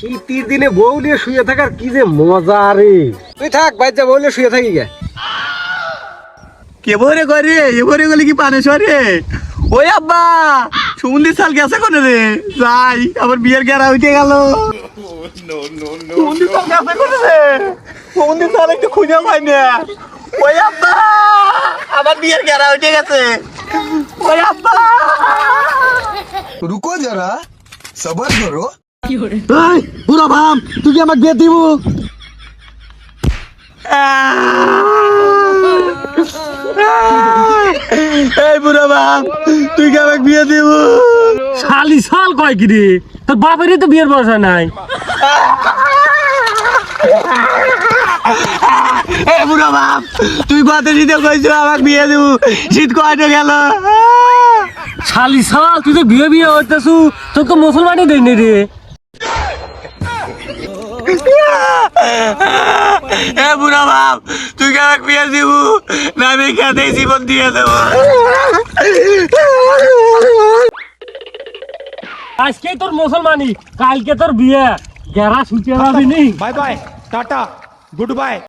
শীতের দিনে বউ নিয়ে শুয়ে থাকার কি যে মজা রে। তুই থাক বাচ্চা বউ নিয়ে শুয়ে থাকি গে। কেবরে করে এবারে গেলে কি পানে সরে ওই আব্বা সুমন্দির সাল গেছে কোন রে? যাই আবার বিয়ের গেরা উঠে গেল। সুমন্দির সাল গেছে কোন রে? সুমন্দির সাল একটু খুঁজে পাই না। ওই আব্বা আবার বিয়ের গেরা উঠে গেছে। ওই আব্বা। রুকো যারা সবার ধরো। ভাম তুই কি আমাকে বিয়ে দিব? এই বুড়া ভাম তুই কি আমাকে বিয়ে দিব? শালি শাল কয় কি রে? তোর বাপেরই তো বিয়ের বয়স নাই। বুড়া বাপ তুই কত শীতে কইছো আমাকে বিয়ে দিব শীত কয়টা গেল? শালি শাল তুই তো বিয়ে বিয়ে হইতেছু তোর তো মুসলমানই দেয়নি রে। এ বুড়া বাপ তুই কেন বিয়ে দিব? না আমি খেতে জীবন দিয়ে দেবো। আজকেই তোর মুসলমানি কালকে তোর বিয়ে। গেরা শুটিয়ে যাবি নি? Bye bye tata good bye.